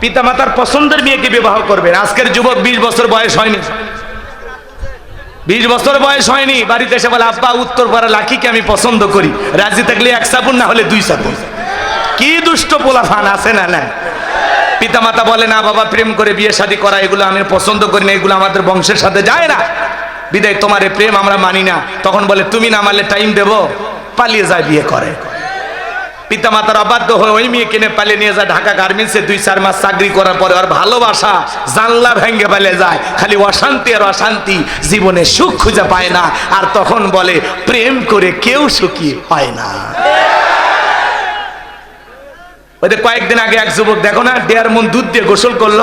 পিতা মাতার পছন্দের মেয়েকে বিবাহ করবেন। আজকের যুবক বিশ বছর বয়স হয়নি। বিশ বছর বয়স হয়নি, বাড়িতে এসে বলে, আব্বা, উত্তর পাড়া লাখিকে আমি পছন্দ করি। রাজি থাকলে এক সাবুন, না হলে দুই সাবুন। কি দুষ্ট পোলা ফান আছে না না পিতা মাতা বলে, না বাবা, প্রেম করে বিয়ে শাদী করা, এগুলো আমি পছন্দ করি না, এগুলো আমাদের বংশের সাথে যায় না। বিদায়, তোমার প্রেম আমরা মানি না। তখন বলে, তুমি না মারলে টাইম দেবো, পালিয়ে যায় বিয়ে করে। পিতা মাতার অবাধ্য হয়ে ওই মেয়ে কিনে পালিয়ে নিয়ে যায় ঢাকা গার্মেন্টসে, দুই, চার মাস চাকরি করার পরে আর ভালোবাসা জানলা ভেঙে পালিয়ে যায়। খালি অশান্তি আর অশান্তি, জীবনে সুখ খুঁজে পায় না। আর তখন বলে, প্রেম করে কেউ সুখী হয় না। ওদের কয়েকদিন আগে এক যুবক, দেখো না, দেয়ার মন দুধ দিয়ে গোসল করল।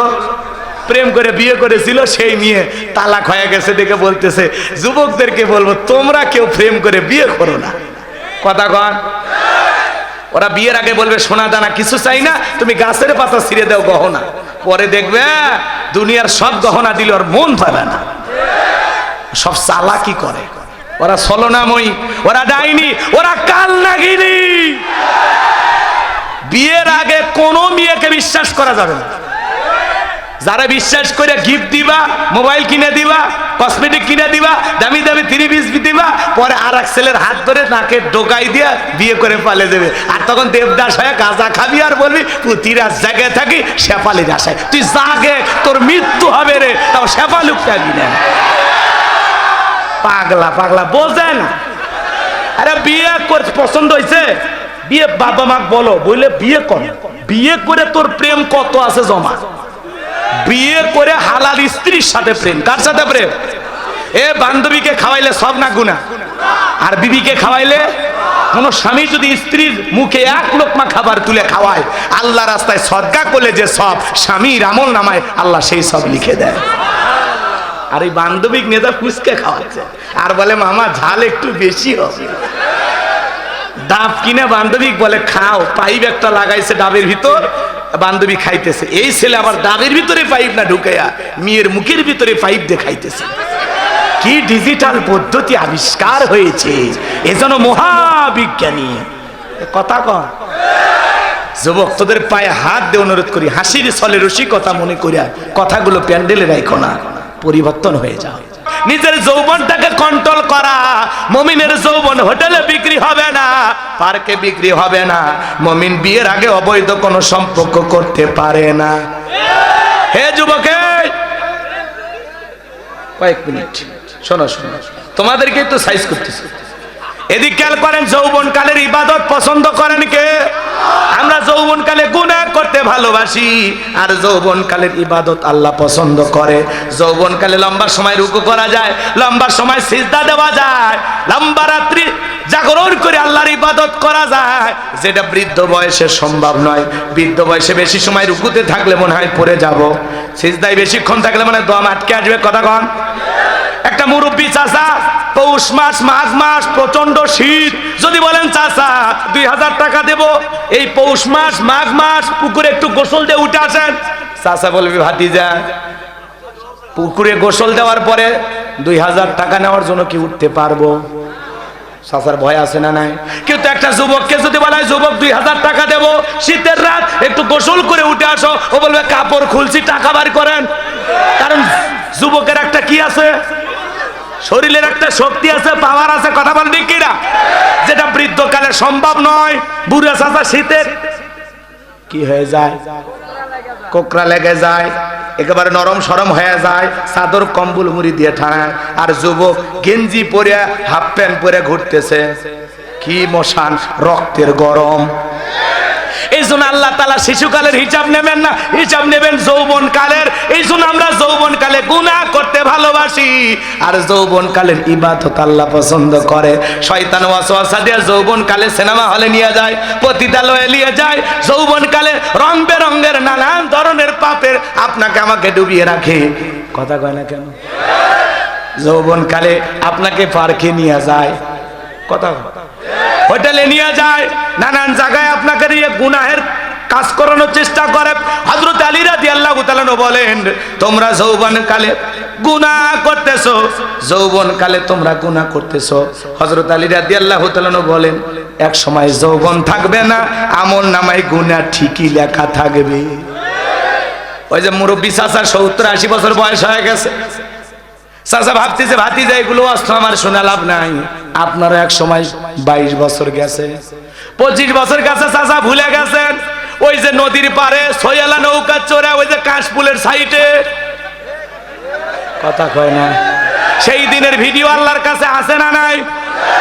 প্রেম করে বিয়ে করেছিল সেই নিয়ে তালাক হয়ে গেছে দেখে বলতেছে, যুবকদেরকে বলব, তোমরা কেউ প্রেম করে বিয়ে করো না। কথা কন। ওরা বিয়ের আগে বলবে, সোনা দানা কিছু চাই না, তুমি গাছের পাতা ছিঁড়ে দাও গহনা। পরে দেখবে, দুনিয়ার সব গহনা দিলে ওর মন পাবে না। সব চালাকি করে। ওরা সলনাময়ী ওরা ডাইনি, ওরা কাল নাগিনি বিয়ের আগে কোনো মেয়েকে বিশ্বাস করা যাবে না। যারা বিশ্বাস করে গিফট দিবা মোবাইল কিনে দিবা কসমেটিক কিনে দিবা, দামি দামি থ্রি পিস দিবা, পরে আর এক ছেলের হাত ধরে নাকে ডোকাই দিয়ে বিয়ে করে পালে দেবে। আর তখন দেবদাস হয়ে গাঁজা খাবি আর বলবি পুতির জায়গায় থাকি, শেফালির আশায়। তুই জাগে, তোর মৃত্যু হবে রে, তাও শেফালুক থাকবি না। পাগলা পাগলা বোঝে না আরে বিয়ে করতে পছন্দ হয়েছে বিয়ে বাবা মা বলো বললে বিয়ে কর। বিয়ে করে তোর প্রেম কত আছে জমা? বিয়ে করে হালাল স্ত্রীর সাথে প্রেম। কার সাথে প্রেম? এ বান্ধবীকে খাওয়াইলে সব না গুণা আর বিবিকে খাওয়াইলে কোন স্বামী যদি স্ত্রীর মুখে এক লোকমা খাবার তুলে খাওয়ায়, আল্লাহ রাস্তায় সদকা করলে যে সব স্বামীর আমল নামায়, আল্লাহ সেই সব লিখে দেয়। আর এই বান্ধবিক নেতা ফুসকে খাওয়াচ্ছে। আর বলে, মামা, ঝাল একটু বেশি হবে। ডাব কিনে বান্ধবী বলে, খাও, পাইপ একটা লাগাইছে ডাবের ভিতর বান্ধবী খাইতেছে। এই ছেলে আবার ডাবের ভিতরে পাইপ না ঢুকাইয়া মেয়ের মুখের ভিতরে পাইপ দিয়ে খাইতেছে। কি ডিজিটাল পদ্ধতি আবিষ্কার হয়েছে এজন্য মহাবিজ্ঞানী। কথা কন। যুবক তোদের পায়ে হাত দিয়ে অনুরোধ করি, হাসির ছলে রসিকতা মনে করিয়া কথাগুলো প্যান্ডেলে রাখো না, পরিবর্তন হয়ে যাও। নিজের যৌবনটাকে কন্ট্রোল করা। মমিনের যৌবন হোটেলে বিক্রি হবে না, পার্কে বিক্রি হবে না। মমিন বিয়ের আগে অবৈধ কোনো সম্পর্ক করতে পারে না। হে যুবকে কয়েক মিনিট, শোনো শোনো। তোমাদেরকে তো সাইজ করতেছি। এদিক খেয়াল করেন যৌবন কালের ইবাদত পছন্দ করেন কে? আমরা যৌবন কালে গুনাহ করতে ভালোবাসি। আর যৌবন কালের ইবাদত আল্লাহ পছন্দ করে। যৌবন কালে লম্বা সময় রুকু করা যায়, লম্বা সময় সিজদা দেওয়া যায়। লম্বা রাত্রি জাগরণ করে আল্লাহর ইবাদত করা যায়। যেটা বৃদ্ধ বয়সে সম্ভব নয়। বৃদ্ধ বয়সে বেশি সময় রুকুতে থাকলে মনে হয় পড়ে যাব। সিজদায় বেশিক্ষণ থাকলে মনে হয় দম আটকে আসবে। কথা কন। একটা মুরব্বী চাষা পৌষ মাস, মাঘ মাস প্রচণ্ড শীত। যদি বলেন চাষা দুই হাজার টাকা দেব। এই পৌষ মাস, মাঘ মাস, পুকুরে একটু গোসল দিয়ে উঠে আসেন। চাষা বলবি, ভাতিজা, পুকুরে গোসল দেওয়ার পরে দুই হাজার টাকা নেওয়ার জন্য কি উঠতে পারব? চাষার ভয় আছে না নাই? কিন্তু একটা যুবককে যদি বলা হয়, যুবক, দুই হাজার টাকা দেব। শীতের রাত, একটু গোসল করে উঠে আসো। ও বলবে, কাপড় খুলছি, টাকা বার করেন। কারণ যুবকের একটা কি আছে? শরীরের একটা শক্তি আছে পাওয়ার আছে, কথা বলবি কিরা যেটা বৃদ্ধকালে সম্ভব নয়, বুড়া চাচা শীতের। কি হয়ে যায়? কোকরা লেগে যায়, একেবারে নরম সরম হয়ে যায়, চাদর, কম্বল, মুড়ি দিয়ে ঠাড়ায় আর যুবক গেঞ্জি পরে হাফ প্যান্ট পরে ঘুরতেছে। কি মশান রক্তের গরম। এই জন্য আল্লাহ তালা শিশুকালের হিসাব নেবেন না, হিসাব নেবেন যৌবন কালের এই জন্য আমরা যৌবন কালে গুনাহ করতে ভালোবাসি। আর যৌবন কালের ইবাদত আল্লাহ পছন্দ করে। শয়তান ওয়াসওয়াসা দিয়ে যৌবন কালে সিনেমা হলে নিয়ে যায় পতিতালয়ে নিয়ে যায়। যৌবন কালে রং বেরঙ্গের নানান ধরনের পাপের আপনাকে আমাকে ডুবিয়ে রাখে। কথা কয় না কেন? যৌবন কালে আপনাকে পার্কে নিয়ে যায়। কথা। হোটেলে নিয়ে যায়, নানান জায়গায় আপনাকে দিয়ে গুনাহের কাজ করানোর চেষ্টা করে। হজরত আলী রাজি আল্লাহ বলেন, তোমরা যৌবন কালে গুনা করতেছো যৌবন কালে তোমরা গুনা করতেছো। হজরত আলী রাজি আল্লাহ বলেন, এক সময় যৌবন থাকবে না, আমল নামায় গুনা ঠিকই লেখা থাকবে। ওই যে মুরব্বী চাচা সত্তর আশি বছর বয়স হয়ে গেছে। চাচা ভাবতেছে ভাতি যায় এগুলো অস্ত্র আমার শোনা লাভ নাই। আপনার এক সময় বাইশ বছর গেছে। পঁচিশ বছর গেছে, চাচা ভুলে গেছেন। ওই যে নদীর পারে সয়ালা নৌকা চড়ে ওই যে কাশফুলের সাইটে। কথা কয় না। সেই দিনের ভিডিও আল্লাহর কাছে আছে না নাই?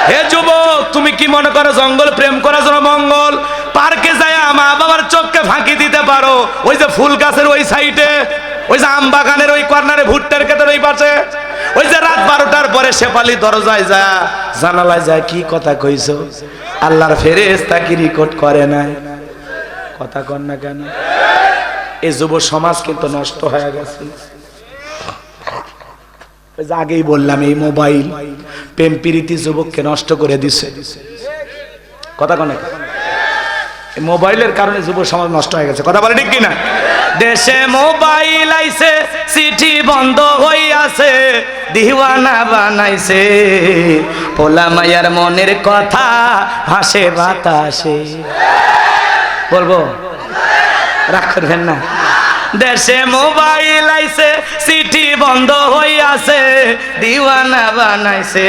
হে যুবক তুমি কি মনে করো জঙ্গল প্রেম করার জন্য মঙ্গল? পার্কে যায় মা বাবার চোখকে ফাঁকি দিতে পারো। ওই যে ফুল গাছের ওই সাইডে ওই যে আম বাগানের ওই কর্নারে ভুট্টার ক্ষেতের ওই পাশে। ওই যে রাত বারোটার পরে শেফালি দরজায় যা জানালায় যায় কি কথা কইছো? আল্লাহর ফেরেস তাকে রেকর্ড করে নাই? কথা কর না কেন? এই যুব সমাজ কিন্তু নষ্ট হয়ে গেছে। আগেই বললাম, এই মোবাইল প্রেম প্রীতি যুবককে নষ্ট করে দিছে। কথা কনে মোবাইলের কারণে যুব সমাজ নষ্ট হয়ে গেছে। কথা বলে ঠিক কিনা? দেশে মোবাইল আইছে, চিঠি বন্ধ হইয়াছে দিওয়ানা বানাইছে। পোলা মায়ার মনের কথা হাসে বাতাসে। বলব? রাগ করবেন না। দেশে মোবাইল আইছে সিটি বন্ধ হইয়াছে, দিওয়ানা বানাইছে।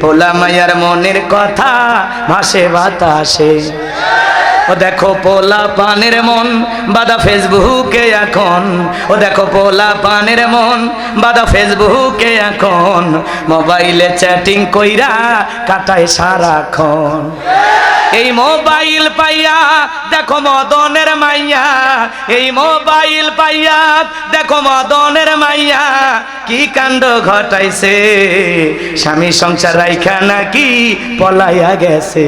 ভোলা মায়ার মনের কথা ভাসে বাতাসে। ও দেখো পোলা পানের মন, বাদা ফেসবুকে এখন। ও দেখো পোলা পানের মন, বাদা ফেসবুকে এখন। মোবাইলে চ্যাটিং কইরা কাটায় সারাক্ষণ। এই মোবাইল পাইয়া দেখো মদনের মাইয়া, এই মোবাইল পাইয়া দেখো মদনের মাইয়া, কি কাণ্ড ঘটাইছে? স্বামী সংসার রাইখা নাকি পলাইয়া গেছে।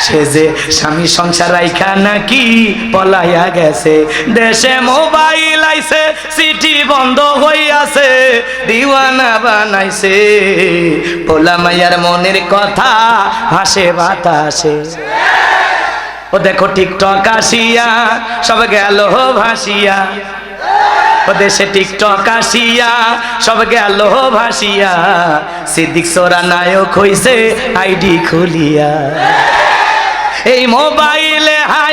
সে যে স্বামী সংসার রাইখা নাকি পলাইয়া গেছে। দেশে মোবাইল আইছে, চিঠি বন্ধ হইয়াছে, দিওয়ানা বানাইছে। পোলা মাইয়ার মনের কথা হাসে বাতাসে। ও দেখো টিকটক আসিয়া, সব গেল ভাসিয়া। ও দেশে টিকটক আসিয়া, সব গেল ভাসিয়া। সিদ্দিক সোরা নায়ক হইছে, আইডি খুলিয়া। এই মোবাইলে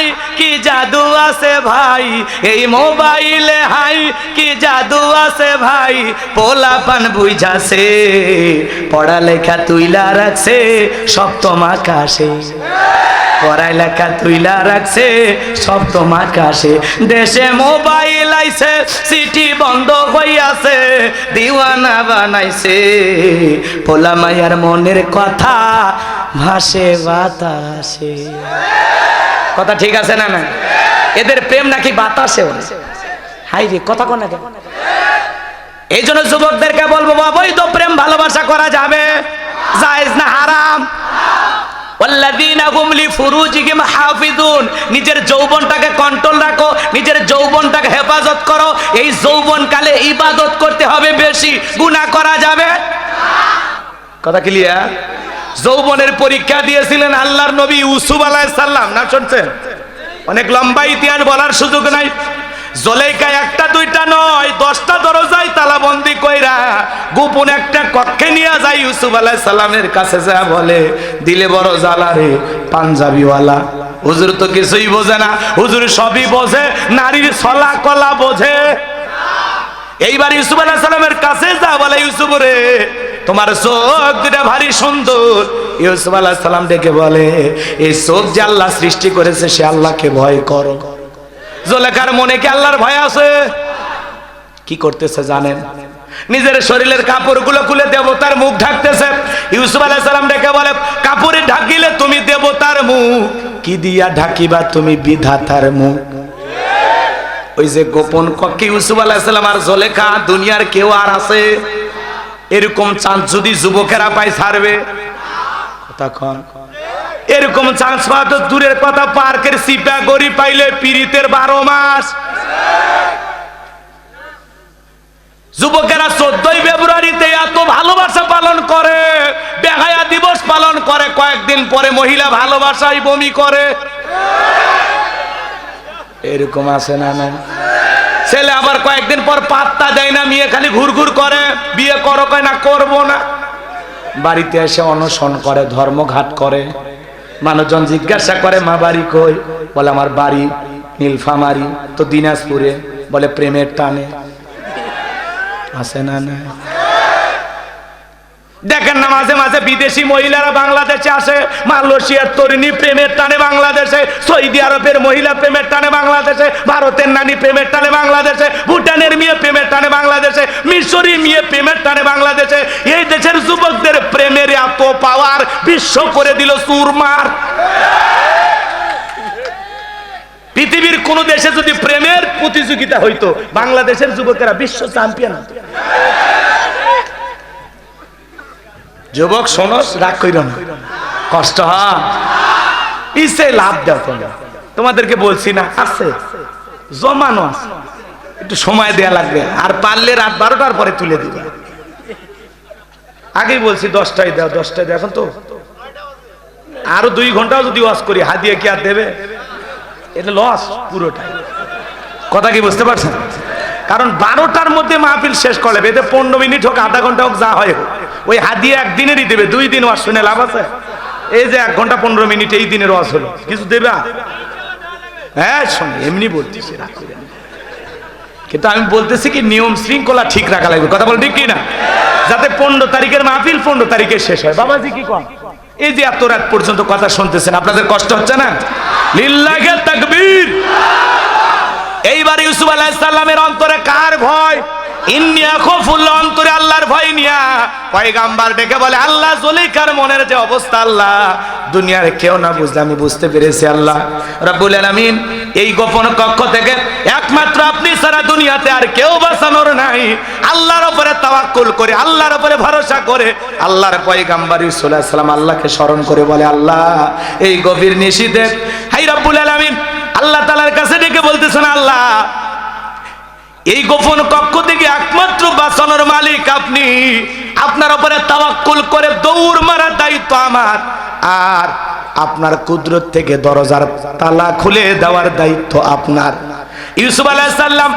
হাই, কি জাদু আছে ভাই? এই মোবাইলে হাই, কি জাদু আছে ভাই? পোলা পান বুঝাছে, পড়ালেখা তুইলা রাখছে, সপ্তম আকাশে। পড়ালেখা তুইলা রাখছে, সপ্তম আকাশে। দেশে মোবাইল আইছে, সিটি বন্ধ হইয়াছে, দিওয়ানা বানাইছে। পোলা মায়ার মনের কথা ভাসে বাতাসে। কথা ঠিক আছে না না এদের প্রেম নাকি বাতাসে হাই রে, কথা কোন এই জন্য যুবকদেরকে বলব, অবৈধ প্রেম ভালোবাসা করা যাবে। জায়েজ না হারাম। নিজের যৌবনটাকে কন্ট্রোল রাখো, নিজের যৌবনটাকে হেফাজত করো। এই যৌবনকালে ইবাদত করতে হবে বেশি। গুনাহ করা যাবে? কথা ক্লিয়ার যৌবনের পরীক্ষা দিয়েছিলেন আল্লাহর নবী ইউসুফ আলাইহিস সালাম। না শুনছেন? অনেক লম্বা ইতিহাস বলার সুযোগ নাই। জলেকা একটা, দুইটা নয়, দশটা দরজায় তালাবন্দি কইরা গোপন একটা কক্ষে নিয়ে যায় ইউসুফ আলাহ সালামের কাছে যা বলে, দিলে বড় জ্বালা রে, পাঞ্জাবিওয়ালা। হুজুর তো কিছুই বোঝে না। হুজুর সবই বোঝে, নারীর সলা কলা বোঝে। এইবার ইউসুফ আলাহ সালামের কাছে যা বলে, ইউসুফ রে তোমার চোখ দুটা ভারী সুন্দর। ইউসুফ আলাহ সালাম ডেকে বলে, এই চোখ যে আল্লাহ সৃষ্টি করেছে, সে আল্লাহকে ভয় করো। জোলেখার মনে কি আল্লাহর ভয় আছে? কি করতেছে জানেন? নিজের শরীরের কাপড়গুলো খুলে দেবতার মুখ ঢাকতেছে। ইউসুফ আলাইহিস সালাম ডেকে বলে, কাপড়ে ঢাকিলে তুমি দেবতার মুখ, কি দিয়া ঢাকিবা তুমি বিধাতার মুখ? ওই যে গোপন কক্ষে ইউসুফ আলাইহিস সালাম আর জোলেখা, দুনিয়ার কেউ আর আছে? এরকম চান্স যদি যুবকেরা পায় ছাড়বে। কথা কন। এরকম চান্স পাওয়া তো দূরের কথা পার্কের সিপা গড়ি পাইলে পিরিতের বারো মাস। যুবকেরা চোদ্দই ফেব্রুয়ারিতে এত ভালোবাসা পালন করে বেহায়া দিবস পালন করে কয়েকদিন পরে মহিলা ভালোবাসায় বমি করে। এরকম আছে না না ছেলে আবার কয়েকদিন পর পাত্তা দেয় না, মেয়ে খালি ঘুর ঘুর করে। বিয়ে করো, কয় না, করব না। বাড়িতে এসে অনশন করে ধর্মঘাট করে। মানুষজন জিজ্ঞাসা করে, মা বাড়ি কই? বলে, আমার বাড়ি নীলফামারি, তো দিনাজপুরে। বলে, প্রেমের টানে। আসে না না দেখেন না, মাঝে মাঝে বিদেশি মহিলারা বাংলাদেশে আসে, মালয়েশিয়ার তরুণী প্রেমের টানে বাংলাদেশে, সৌদি আরবের মহিলা প্রেমের টানে বাংলাদেশে, ভারতের নারী প্রেমের টানে বাংলাদেশে, ভুটানের মেয়ে প্রেমের টানে বাংলাদেশে, মিশরি মেয়ে প্রেমের টানে বাংলাদেশে, এই দেশের যুবকদের প্রেমের এত পাওয়ার বিশ্ব করে দিল সুরমার পৃথিবীর কোন দেশে যদি প্রেমের প্রতিযোগিতা হইতো, বাংলাদেশের যুবকেরা বিশ্ব চ্যাম্পিয়ন হতো। যুবক শোনস রাগ কইর না। কষ্ট হয়। ইসে লাভ দাও তোমরা। তোমাদেরকে বলছি না, আছে। জমানো আছে। একটু সময় দেয়া লাগবে। আর পারলে রাত বারোটার পরে তুলে দিবে। আগেই বলছি, দশটায় দাও দশটায় দাও। এখন তো আরও দুই ঘন্টাও যদি ওয়াশ করি হাদিয়ে কি আর দেবে? এটা লস পুরোটাই। কথা কি বুঝতে পারছেন? কারণ বারোটার মধ্যে মাহফিল শেষ করে এতে পনেরো মিনিট হোক, আধা ঘণ্টা হোক, যা হয় হোক। ওই হাদিয়ে একদিনেরই দেবে, দুই দিন ওয়াজ শুনে লাভ আছে? এই যে এক ঘণ্টা পনেরো মিনিট, এই দিনের ওয়াশ হলো। কিছু দেবে? হ্যাঁ এমনি বলতেছি কিন্তু আমি বলতেছি কি, নিয়ম শৃঙ্খলা ঠিক রাখা লাগবে। কথা বল ঠিক কি না যাতে পনেরো তারিখের মাহফিল পনেরো তারিখে শেষ হয়। বাবাজি কি কন? এই যে এত রাত পর্যন্ত কথা শুনতেছেন, আপনাদের কষ্ট হচ্ছে না? লিল্লাহে তাকবীর। এইবার ইউসুফ আলাইহিস সালামের অন্তরে কার ভয়? অন্তরে আল্লাহর ভয় নিয়া। পয়গাম্বার ডেকে বলে, আল্লাহ জুলেখার মনের যে অবস্থা, আল্লাহ। দুনিয়ার কেউ না বুঝলে আমি বুঝতে পেরেছি, আল্লাহ। রাব্বুল আলামিন, এই গোপন কক্ষ থেকে একমাত্র আপনি সারা দুনিয়াতে আর কেউ বাঁচানোর নাই। আল্লাহর উপরে তাওয়াক্কুল করে, আল্লাহর উপরে ভরসা করে, আল্লাহর পয়গাম্বার ইউসুফ আলাইহিস সালাম আল্লাহকে স্মরণ করে বলে, আল্লাহ, এই গভীর নিশিতে হাই রাব্বুল আলামিন আল্লাহ তালার কাছে ডেকে বলতেছেন, আল্লাহ, এই গোপন কক্ষ থেকে একমাত্র বাঁচানোর মালিক আপনি। আপনার উপরে তাওয়াক্কুল করে দৌড় মারার দায়িত্ব আমার। আর আপনার কুদরত থেকে দরজার তালা খুলে দেওয়ার দায়িত্ব আপনার। ইউসুফ আলাইসাল্লাম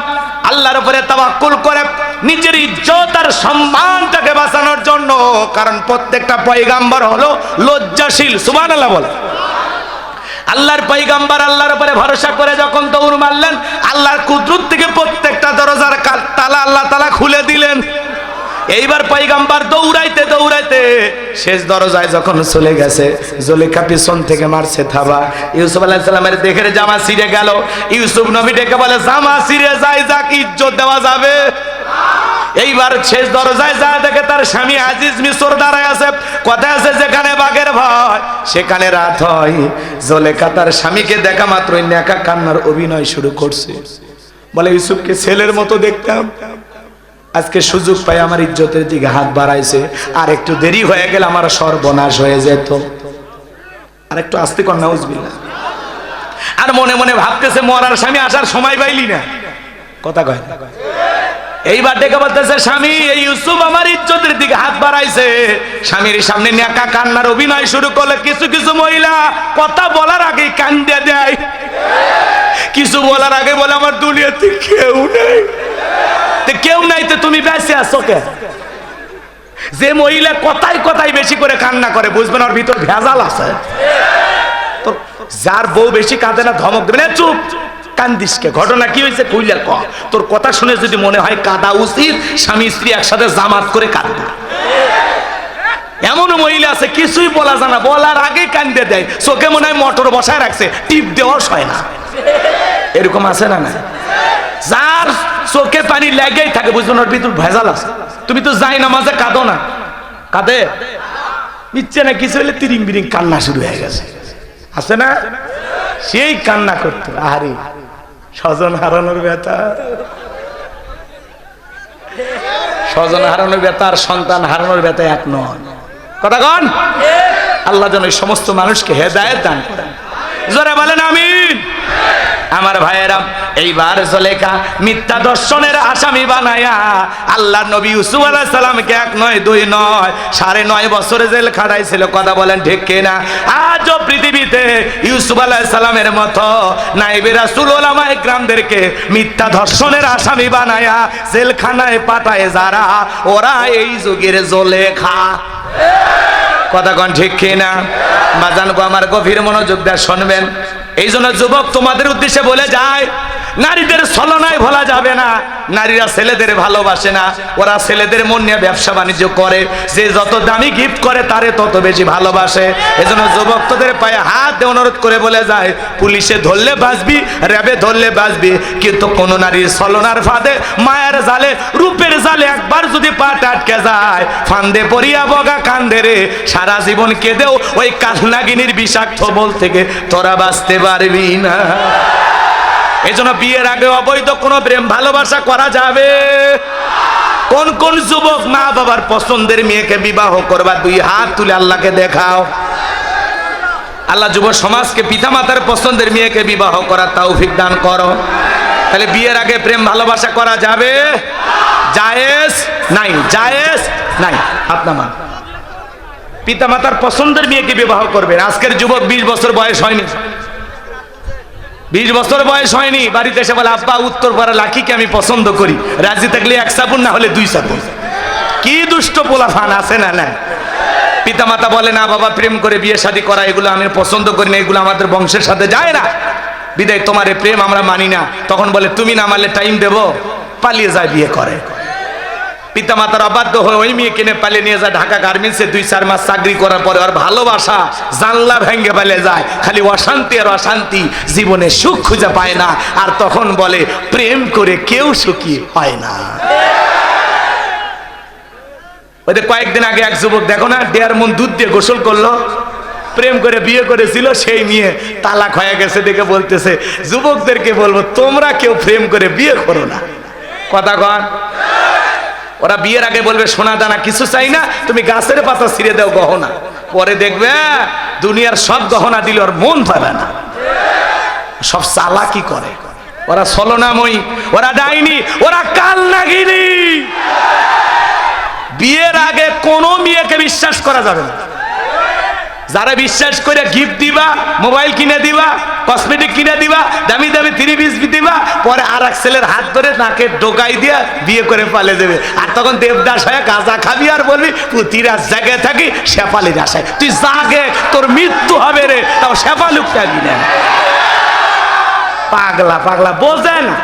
আল্লাহর উপরে তাওয়াক্কুল করে নিজের ইজ্জত আর সম্মানটাকে বাঁচানোর জন্য, কারণ প্রত্যেকটা পয়গাম্বর হলো লজ্জাশীল, সুবহানাল্লাহ বলে। আল্লাহর পৈগাম্বার আল্লাহর উপরে ভরসা করে যখন দৌড় মারলেন, আল্লাহর কুদরত থেকে প্রত্যেকটা দরজার তালা আল্লাহ তালা খুলে দিলেন। এইবার পৈগাম্বার দৌড়াইতে দৌড়াইতে শেষ দরজায় যখন চলে গেছে জলেখা পিছন থেকে মারছে থাবা। ইউসুফ আলাহ সাল্লামের দেখে জামা ছিঁড়ে গেল। ইউসুফ নবী ডেকে বলে, জামা ছিঁড়ে যায় যাক, ইজ্জত দেওয়া যাবে। এইবার শেষ দরজায় যা দেখে তার স্বামী আজিজ মিশর দাঁড়ায় আছে। কথা আছে, যেখানে বাঘের ভয় সেখানে রাত হয়। জলেকা তার স্বামীকে দেখা মাত্রই নেকা কান্নার অভিনয় শুরু করছে। বলে, ইউসুফকে ছেলের মতো দেখতাম। আজকে সুযোগ পাই আমার ইজ্জতের দিকে হাত বাড়াইছে। আর একটু দেরি হয়ে গেলে আমার সর্বনাশ হয়ে যেত। আর একটু আস্তে কন্যা উজবিল্লা আর মনে মনে ভাবতেছে, মরার স্বামী আসার সময় পাইলি না। কথা কয় না। এইবার ডেকে বলতেছে, স্বামী, এই ইউসুফ আমার ইজ্জতের দিকে হাত বাড়াইছে। স্বামীর সামনে নেকা কান্নার অভিনয় শুরু করলে কিছু কিছু মহিলা কথা বলার আগে কান্দে দেয় কিছু বলার আগে বলে, আমার দুনিয়াতে কেউ নেই। কেউ নাই, তো তুমি বেঁচে আছো কে? যে মহিলা কথাই কথাই বেশি করে কান্না করে, বুঝবেন ওর ভিতর ভেজাল আছে। যার বউ বেশি কাঁদে না, ধমক দেবে না চুপ। কান্দিসকে। ঘটনা কি হয়েছে কইলে ক? তোর কথা শুনে যদি মনে হয় কাদা উচিত, স্বামী স্ত্রী একসাথে জামাত করে কাঁদবে। এমন মহিলা আছে, কিছুই বলা জানা বলার আগে কান্দে দেয়। চোখে মনে হয় মোটর বসায় রাখছে, টিপ দেওয়ার হয় না। এরকম আছে না না? যার চোখে পানি লেগেই থাকে বুঝবেন ওর ভিতর ভেজাল আছে। তুমি তো যাই না মাঝে কাঁদো না। কাঁদে? ইচ্ছে না, কিছু হলে তিরিং বিরিং কান্না শুরু হয়ে গেছে। আছে না? সেই কান্না করতো আরে স্বজন হারানোর ব্যথা। স্বজন হারানোর ব্যথা আর সন্তান হারানোর ব্যথা এক নয়। কথা কন? আল্লাহ যেন সমস্ত মানুষকে হেদায়ত দান করেন। জোরে বলেন আমিন। আমার ভাইয়েরা, এইবার জলেখা মিথ্যা দর্শনের আসামি বানায়া আল্লাহ নবী ইউসুফ আলাইহিস সালামকে এক নয়, দুই নয়, সাড়ে নয় বছরে জেল খাটাইছিল। কথা বলেন ঠিক কিনা? আজও পৃথিবীতে ইউসুফ আলাইহিস সালামের মতো নাইবে রাসূল ওলামা ইকরামদেরকে মিথ্যা ধর্ষণের আসামি বানায়া জেলখানায় পাঠায় যারা, ওরা এই যুগের জলেখা। কথা কন ঠিক কিনা? বাজান গো, আমার গভীর মনোযোগ দিয়ে শুনবেন। এই জন্য যুবক তোমাদের উদ্দেশ্যে বলে যায় নারীদের ছলনায় ভোলা যাবে না। নারীরা ছেলেদের ভালোবাসে না। ওরা ছেলেদের মন নিয়ে ব্যবসা বাণিজ্য করে। যে যত দামি গিফট করে, তারে তত বেশি ভালোবাসে। এজন্য যুবক তোদের পায়ে হাত দিয়ে অনুরোধ করে বলে যায়, পুলিশে ধরলে বাঁচবি, র্যাবে ধরলে বাঁচবি। কিন্তু কোন নারীর ছলনার ফাঁদে, মায়ের জালে, রূপের জালে একবার যদি পা আটকে যায়, ফান্দে পড়িয়া বগা কান্দে রে। সারা জীবন কেঁদেও ওই কালনাগিনীর বিষাক্ত বল থেকে তোরা বাঁচতে পারবি না। এই জন্য বিয়ের আগে অবৈধ কোনো প্রেম ভালোবাসা করা যাবে। কোন কোন যুবক মা বাবার পছন্দের মেয়েকে বিবাহ করবা, দুই হাত তুলে আল্লাহকে দেখাও। আল্লাহ যুব সমাজকে পিতামাতার পছন্দের মেয়েকে বিবাহ করা তৌফিক দান করো। তাহলে বিয়ের আগে প্রেম ভালোবাসা করা যাবে? জায়েজ? নাই। জায়েজ? নাই। আপনামা পিতামাতার পছন্দের মেয়েকে বিবাহ করবেন। আজকের যুবক বিশ বছর বয়স হয়নি। বিশ বছর বয়স হয়নি, বাড়িতে এসে বলে, আব্বা, উত্তর পাড়া লাখিকে আমি পছন্দ করি। রাজি থাকলে এক সাবুন, না হলে দুই সাবুন। কি দুষ্ট পোলা ফান আছে না না পিতা মাতা বলে, না বাবা, প্রেম করে বিয়ে শাদী করা, এগুলো আমি পছন্দ করি না, এগুলো আমাদের বংশের সাথে যায় না। বিদায়, তোমার প্রেম আমরা মানি না। তখন বলে, তুমি না মারলে টাইম দেবো, পালিয়ে যায় বিয়ে করে। পিতামাতার অবাধ্য হয়ে ওই মেয়ে কিনে পালিয়ে নিয়ে যায় ঢাকা গার্মেন্টসে, দুই, চার মাস চাকরি করার পরে আর ভালোবাসা জানলা ভেঙে পালিয়ে যায়। খালি অশান্তি আর অশান্তি, জীবনে সুখ খুঁজে পায় না। আর তখন বলে, প্রেম করে কেউ সুখী হয় না। ওদের কয়েকদিন আগে এক যুবক, দেখো না, দেয়ার মন দুধ দিয়ে গোসল করল। প্রেম করে বিয়ে করেছিল সেই নিয়ে তালাক হয়ে গেছে দেখে বলতেছে, যুবকদেরকে বলব, তোমরা কেউ প্রেম করে বিয়ে করো না। কথা কন। ওরা বিয়ের আগে বলবে, সোনা দানা কিছু চাই না, তুমি গাছের পাতা ছিঁড়ে দাও গহনা। পরে দেখবে, দুনিয়ার সব গহনা দিলে ওর মন পাবে না। সব চালাকি করে। ওরা সলনাময়ী ওরা ডাইনি, ওরা কাল নাগিনি বিয়ের আগে কোনো মেয়েকে বিশ্বাস করা যাবে না। যারা বিশ্বাস করে গিফট দিবা মোবাইল কিনে দিবা কসমেটিক কিনে দিবা, দামি দামি থ্রি পিস দিবা, পরে আর এক ছেলের হাত ধরে নাকে ঢোকাই দিয়া বিয়ে করে পালে দেবে। আর তখন দেবদাস হয়ে গাঁজা খাবি আর বলবি পুতিরা জায়গায় থাকি, শেফালির আশায়। তুই জাগে, তোর মৃত্যু হবে রে, তাও শেফালুক থাকি না। পাগলা পাগলা বোঝে না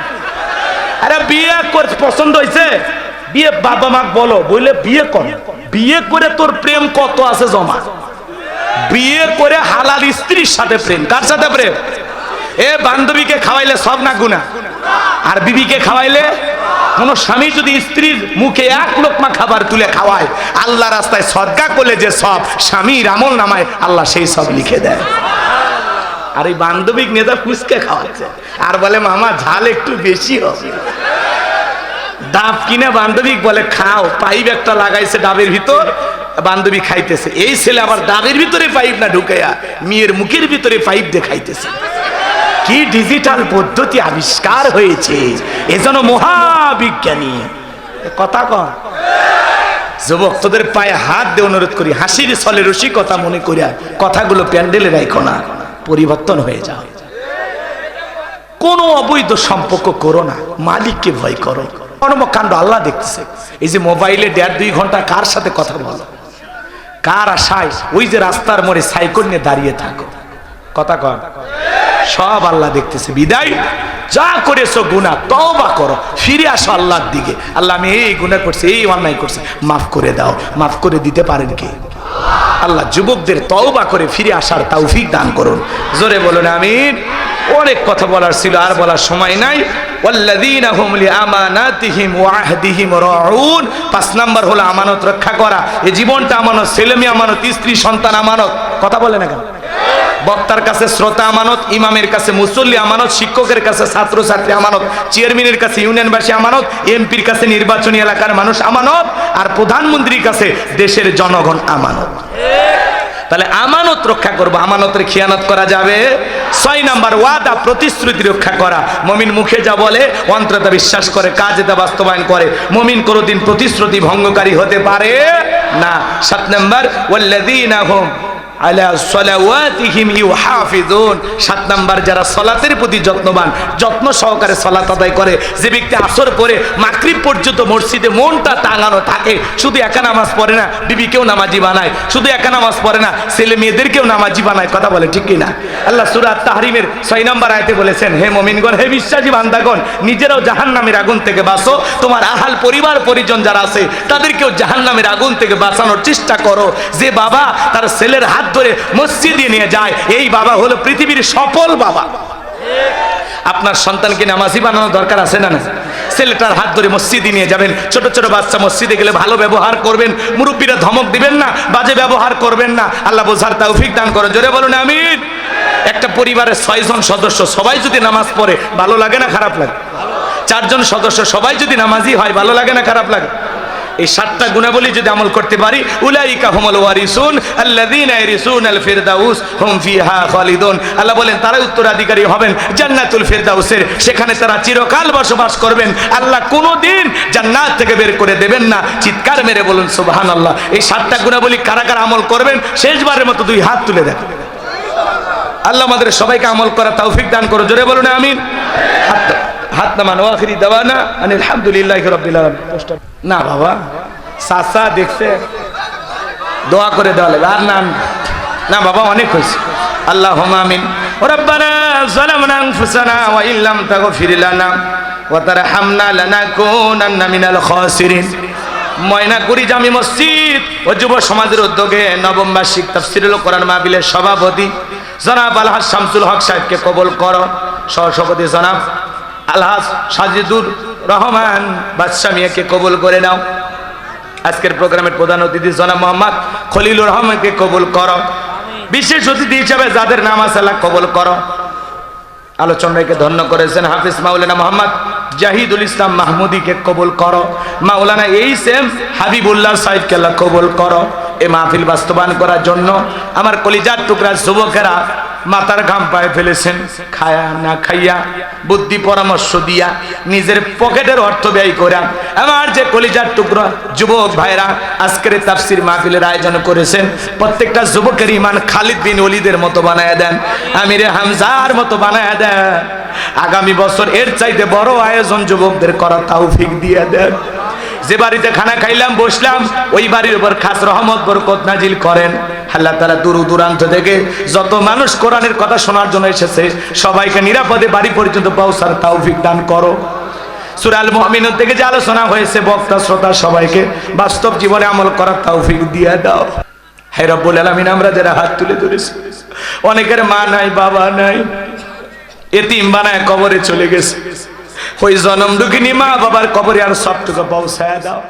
আরে বিয়ে করতে পছন্দ হয়েছে বিয়ে বাবা মা বলো বললে বিয়ে কর। বিয়ে করে তোর প্রেম কত আছে জমা? বিয়ে করে হালাল স্ত্রীর সাথে প্রেম। কার সাথে প্রেম? এ বান্ধবীকে খাওয়াইলে সব না গুণা আর বিবিকে খাওয়াইলে কোন স্বামী যদি স্ত্রীর মুখে এক লোকমা খাবার তুলে খাওয়ায়, আল্লাহ রাস্তায় সদকা করলে যে সব স্বামীর আমল নামায়, আল্লাহ সেই সব লিখে দেয়। আর এই বান্ধবিক নেতা ফুসকে খাওয়াচ্ছে। আর বলে, মামা, ঝাল একটু বেশি হবে। ডাব কিনে বান্ধবী বলে, খাও, পাইপ একটা লাগাইছে ডাবের ভিতর বান্ধবী খাইতেছে। এই ছেলে আবার ডাবের ভিতরে পাইপ না ঢুকাইয়া মেয়ের মুখের ভিতরে পাইপ দিয়ে খাইতেছে। কি ডিজিটাল পদ্ধতি আবিষ্কার হয়েছে এজন্য মহাবিজ্ঞানী। কথা কন। যুবক তোদের পায়ে হাত দিয়ে অনুরোধ করি, হাসির ছলে রসিকতা মনে করিয়া কথাগুলো প্যান্ডেলে রাখো না, পরিবর্তন হয়ে যাও। কোনো অবৈধ সম্পর্ক করো না, মালিককে ভয় করো। কর্মকাণ্ড আল্লাহ দেখতেছে। এই যে মোবাইলে দেড় দুই ঘণ্টা কার সাথে কথা বলো? কার আশায় ওই যে রাস্তার মোড়ে সাইকেল নিয়ে দাঁড়িয়ে থাকো? কথা কর সব আল্লাহ দেখতেছে। বিদায়। যা করেছ গুণা তওবা করো। ফিরে আসো আল্লাহর দিকে। আল্লাহ, আমি এই গুণা করছি, এই অন্যায় করছি। মাফ করে দাও। মাফ করে দিতে পারেন কি? আল্লাহ, যুবকদের তওবা করে ফিরে আসার তৌফিক দান করুন। জোরে বলুন, আমিন। অনেক কথা বলার ছিল, আর বলার সময় নাই। ওয়াল্লাযীনা হুম লিআমানাতিহিম ওয়া আহদিহিম রাউন। পাঁচ নাম্বার হলো আমানত রক্ষা করা। এই জীবনটা আমানত, ছেলে আমানত, স্ত্রী সন্তান আমানত। কথা বলে না কেন? বক্তার কাছে শ্রোতা আমানত, ইমামের কাছে মুসল্লি আমানত, শিক্ষকের কাছে ছাত্র ছাত্রী আমানত, চেয়ারম্যানের কাছে ইউনিয়নবাসী আমানত, এমপির কাছে নির্বাচনী এলাকার মানুষ আমানত, আর প্রধানমন্ত্রীর কাছে দেশের জনগণ আমানত। তাহলে আমানত রক্ষা করব। আমানতের খেয়ানত করা যাবে। ছয় নাম্বার, ওয়াদা, প্রতিশ্রুতি রক্ষা করা। মমিন মুখে যা বলে অন্তরতা বিশ্বাস করে, কাজে তা বাস্তবায়ন করে। মমিন কোনোদিন প্রতিশ্রুতি ভঙ্গকারী হতে পারে না। সাত নাম্বার, ওয়াল্লাযীনা হুম সাত নাম্বার, যারা সালাতের প্রতি যত্নবান, যত্ন সহকারে সালাত আদায় করে, যে ব্যক্তি আসর পরে মাগরিব পর্যন্ত মসজিদে মনটা টাঙানো থাকে, শুধু একা নামাজ পড়ে না, বিবিকেও নামাজি বানায়, শুধু একা নামাজ পড়ে না, ছেলে মেয়েদেরকেও নামাজি বানায়, কথা বলে ঠিক কি না আল্লাহ সূরা তাহরিমের ছয় নম্বর আয়াতে বলেছেন, হে মুমিনগণ, হে বিশ্বাসী বান্দাগণ, নিজেরাও জাহান্নামের আগুন থেকে বাঁচো, তোমার আহাল পরিবার, পরিজন যারা আছে, তাদেরকেও জাহান্নামের আগুন থেকে বাঁচানোর চেষ্টা করো। যে বাবা তার ছেলের হাত ধরে মসজিদে নিয়ে যায়। এই বাবা হলো পৃথিবীর সফল বাবা। আপনার সন্তানকে নামাজি বানানো দরকার আছে না না? ছেলেটার হাত ধরে মসজিদে নিয়ে যাবেন। ছোট ছোট বাচ্চা মসজিদে গেলে ভালো ব্যবহার করবেন। মুরব্বীরা ধমক দিবেন না, বাজে ব্যবহার করবেন না। আল্লাহ বোঝার তৌফিক দান করো, জোরে বলুন, আমিন। একটা পরিবারের ছয়জন সদস্য, সবাই যদি নামাজ পড়ে, ভালো লাগে না, খারাপ লাগে? চারজন সদস্য, সবাই যদি নামাজি হয়, ভালো লাগে না, খারাপ লাগে? এই সাতটা গুণাবলী যদি আমল করতে পারি, উলাইকা হুমুল ওয়ারিসুন, আল্লাযীনা ইয়ারিসুন আল ফিরদাউস হুম ফিহা খালিদুন। আল্লাহ বলেন তারা উত্তরাধিকারী হবেন জান্নাতুল ফিরদাউসের। সেখানে তারা চিরকাল বসবাস করবেন। আল্লাহ কোনোদিন জান্নাত থেকে বের করে দেবেন না। চিৎকার মেরে বলুন, সুবহানাল্লাহ। এই সাতটা গুণাবলী কারা কারা আমল করবেন, শেষবারের মতো দুই হাত তুলে দেন আল্লাহ আমাদের সবাইকে আমল করা তৌফিক দান করো। জোরে বলুন, আমিন। হাত হাত নামান ওয়াখিরি দাওয়ানা আনিল হামদুলিল্লাহি রাব্বিল আলামিন না বাবা সাসা দেখছে দোয়া করে দেওয়া লাগবে আর নাম না বাবা অনেক হয়েছে আল্লাহ আমিন ربنا ظلمنا انفسنا وان لم تغفر لنا وترحمنا لنكونن من الخاسرين ময়নাকুড়ি জামি মসজিদ ও যুব সমাজের উদ্যোগে নবম বার্ষিক তাফসিরুল কোরআন মাহফিলের সভাপতি জনাব আলহাজ শামসুল হক সাহেবকে কবল করো সহসভাপতি জনাব আলহাজ সাজিদুর রহমান বাদশাহ মিয়াকে কবুল করে নাও। আজকের প্রোগ্রামের প্রধান অতিথি জনাব মোহাম্মদ খলিলুর রহমানকে কবুল করো। বিশেষ অতিথি হিসাবে যাদের নাম আছে, আল্লাহ কবুল করো। আলোচনাকে ধন্য করেছেন হাফিজ মাওলানা মোহাম্মদ জাহিদুল ইসলাম মাহমুদিকে কবুল করো। মাওলানা এই সেম হাবিবুল্লাহ সাহেবকে আল্লাহ কবুল করো। এ মাহফিল বাস্তবায়ন করার জন্য আমার কলিজার টুকরা যুবকেরা মাথার ঘাম পায়ে ফেলেছেন। খায়া না খাইয়া, বুদ্ধি পরামর্শ দিয়া, নিজের পকেটের অর্থ ব্যয় করা। আমার যে কলিজার টুকরা, যুবক ভাইরা, আজকের তাফসির মাহফিলের আয়োজন করেছেন, প্রত্যেকটা যুবকের ইমান খালিদ বিন ওলিদের মতো বানায় দেন, আমিরে হামজার মতো বানায় দেন। আগামী বছর এর চাইতে বড় আয়োজন যুবকদের করা তৌফিক দিয়ে দেন। যে বাড়িতে খানা খাইলাম, বসলাম, ওই বাড়ির উপর খাস রহমত, বরকত নাজিল করেন। আল্লাহ তালা দূর দূরান্ত থেকে যত মানুষ কোরআনের কথা শোনার জন্য এসেছে, সবাইকে নিরাপদে বাড়ি পর্যন্ত পৌঁছার তৌফিক দান করো। সুরাল মহমিন থেকে যে আলোচনা হয়েছে, বক্তা, শ্রোতা, সবাইকে বাস্তব জীবনে আমল করার তৌফিক দিয়ে দাও। হে রব্বুল আমরা যারা হাত তুলে ধরেছি, অনেকের মা নাই, বাবা নাই, এতিম বানায় কবরে চলে গেছে। ওই জনম দুঃখিনী মা বাবার কবরে আর সবটুকু পৌঁছায় দাও।